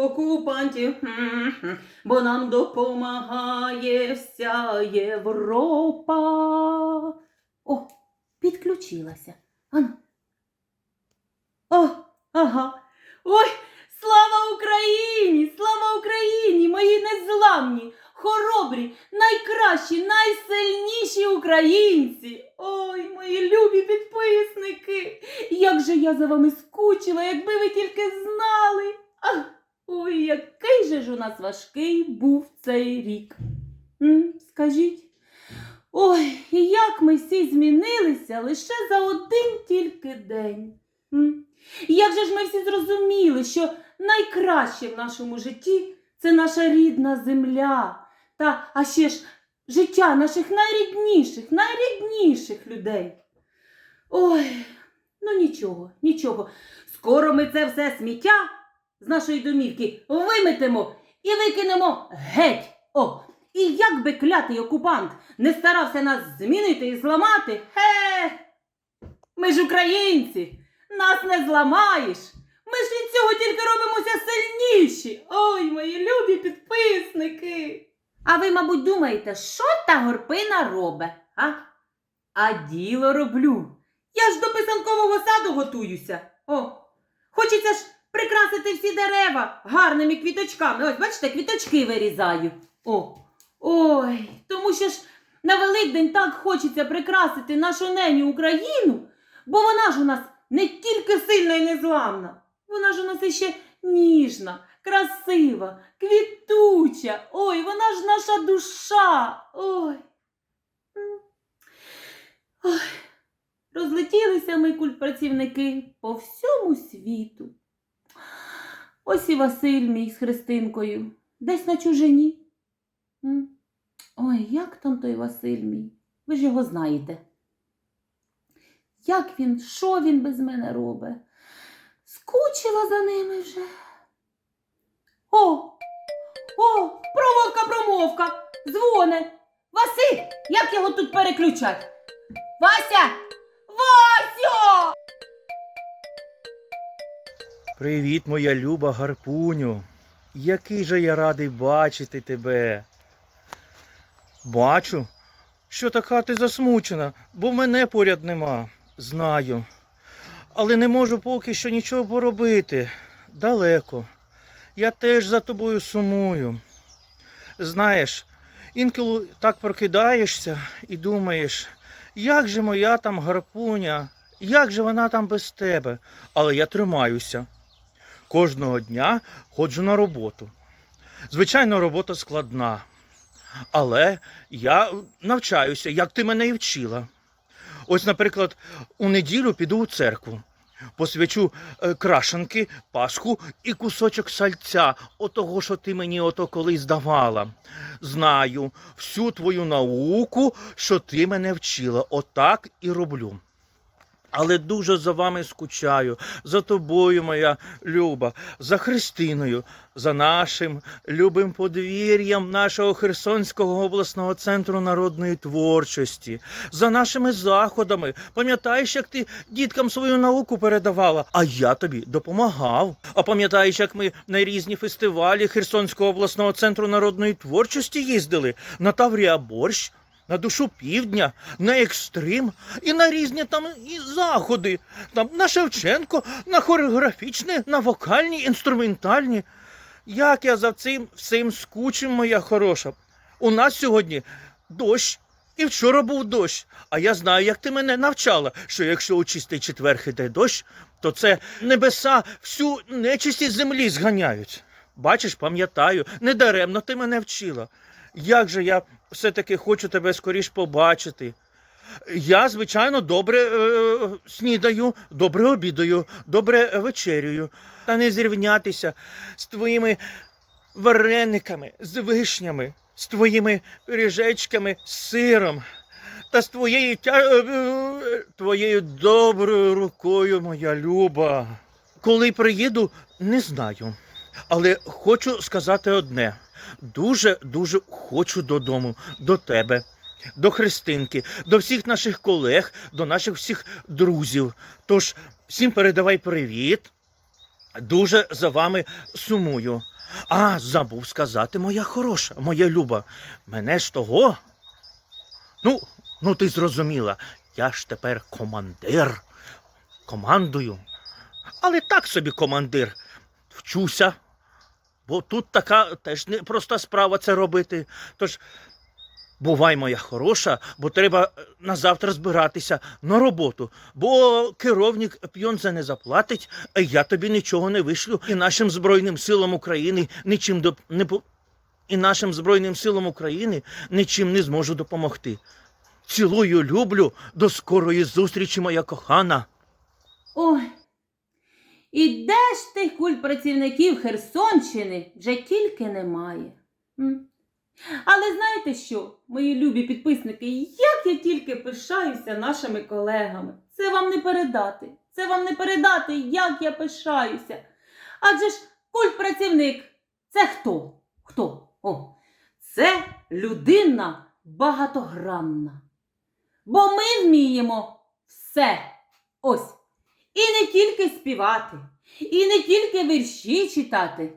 окупантів, бо нам допомагає вся Європа. О, підключилася. Ану. О, ага. Ой, слава Україні! Слава Україні! Мої незламні, хоробрі, найкращі, найсильніші українці! Ой, мої любі підписники! Як же я за вами скучила, якби ви тільки знали. Же ж у нас важкий був цей рік. М, скажіть. Ой, і як ми всі змінилися лише за один тільки день. М? І Як же ж ми всі зрозуміли, що найкраще в нашому житті це наша рідна земля, та а ще ж життя наших найрідніших, найрідніших людей. Ой, ну нічого, нічого. Скоро ми це все сміття з нашої домівки виметемо і викинемо геть. О, і як би клятий окупант не старався нас змінити і зламати, хе, ми ж українці, нас не зламаєш. Ми ж від цього тільки робимося сильніші. Ой, мої любі підписники. А ви, мабуть, думаєте, що та горпина робить, а? А діло роблю. Я ж до писанкового саду готуюся. О, хочеться ж прикрасити всі дерева гарними квіточками. Ось, бачите, квіточки вирізаю. О, ой, тому що ж на Великдень так хочеться прикрасити нашу неню Україну, бо вона ж у нас не тільки сильна і незламна, вона ж у нас іще ніжна, красива, квітуча. Ой, вона ж наша душа. Ой. Ой. Розлетілися ми культпрацівники по всьому світу. Ось і Василь мій з Христинкою, десь на чужині. Ой, як там той Василь мій? Ви ж його знаєте. Як він, що він без мене робить? Скучила за ними вже. О! О! Промовка, промовка! Дзвоне! Василь! Як його тут переключать? Вася! Вася! Привіт, моя люба гарпуню. Який же я радий бачити тебе. Бачу, що така ти засмучена, бо мене поряд нема. Знаю. Але не можу поки що нічого поробити. Далеко. Я теж за тобою сумую. Знаєш, інколи так прокидаєшся і думаєш, як же моя там гарпуня, як же вона там без тебе? Але я тримаюся. Кожного дня ходжу на роботу. Звичайно, робота складна. Але я навчаюся, як ти мене і вчила. Ось, наприклад, у неділю піду у церкву, посвячу е, крашенки, пасху і кусочок сальця, отого, що ти мені ото колись давала. Знаю всю твою науку, що ти мене вчила. Отак і роблю. Але дуже за вами скучаю, за тобою, моя люба, за Христиною, за нашим любим подвір'ям нашого Херсонського обласного центру народної творчості, за нашими заходами. Пам'ятаєш, як ти діткам свою науку передавала, а я тобі допомагав. А пам'ятаєш, як ми на різні фестивалі Херсонського обласного центру народної творчості їздили на Таврія Борщ, на душу півдня, на екстрим і на різні там і заходи. Там на Шевченко, на хореографічні, на вокальні, інструментальні. Як я за цим всім скучив, моя хороша. У нас сьогодні дощ. І вчора був дощ. А я знаю, як ти мене навчала, що якщо у чистий четвер іде дощ, то це небеса всю нечисть землі зганяють. Бачиш, пам'ятаю, недаремно ти мене вчила. Як же я все-таки хочу тебе скоріш побачити. Я, звичайно, добре е, снідаю, добре обідаю, добре вечерюю. Та не зрівнятися з твоїми варениками, з вишнями, з твоїми пиріжечками, з сиром. Та з твоєю тя... е, е, твоєю доброю рукою, моя люба. Коли приїду, не знаю. Але хочу сказати одне: дуже дуже хочу додому, до тебе, до Христинки, до всіх наших колег, до наших всіх друзів. Тож всім передавай привіт. Дуже за вами сумую. А, забув сказати, моя хороша, моя люба. Мене ж того. Ну, ну ти зрозуміла, я ж тепер командир. Командую. Але так собі командир. Вчуся. Бо тут така теж не проста справа це робити. Тож, бувай, моя хороша, бо треба е, на завтра збиратися на роботу. Бо керівник п'йонза не заплатить, а я тобі нічого не вишлю. І нашим Збройним силам України нічим доп... не і нашим Збройним силам України нічим не зможу допомогти. Цілую, люблю, до скорої зустрічі, моя кохана. Ой. І де ж тих культпрацівників Херсонщини вже тільки немає. Але знаєте що, мої любі підписники, як я тільки пишаюся нашими колегами. Це вам не передати. Це вам не передати, як я пишаюся. Адже ж культпрацівник це хто? Хто? О, це людина багатогранна. Бо ми вміємо все. Ось. І не тільки співати, і не тільки вірші читати,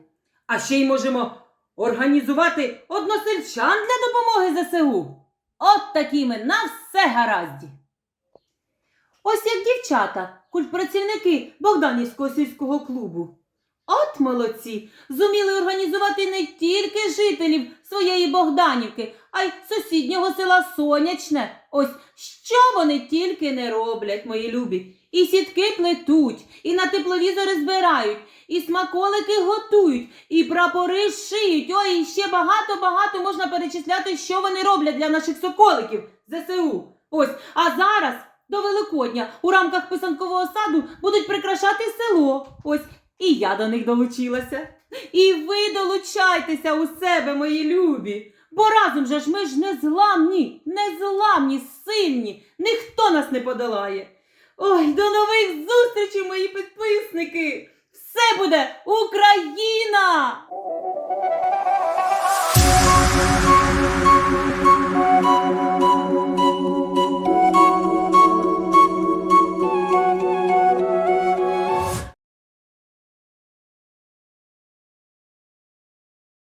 а ще й можемо організувати односельчан для допомоги ЗСУ. От такі ми на все гаразді. Ось як дівчата, культпрацівники Богданівського сільського клубу. От молодці, зуміли організувати не тільки жителів своєї Богданівки, а й сусіднього села Сонячне. Ось що вони тільки не роблять, мої любі. І сітки плетуть, і на тепловізори збирають, і смаколики готують, і прапори шиють. Ой, і ще багато-багато можна перечисляти, що вони роблять для наших соколиків ЗСУ. Ось, а зараз до Великодня у рамках писанкового саду будуть прикрашати село. Ось, і я до них долучилася. І ви долучайтеся у себе, мої любі. Бо разом же ж ми ж незламні, незламні, сильні, ніхто нас не подолає. Ой, до нових зустрічей, мої підписники! Все буде Україна!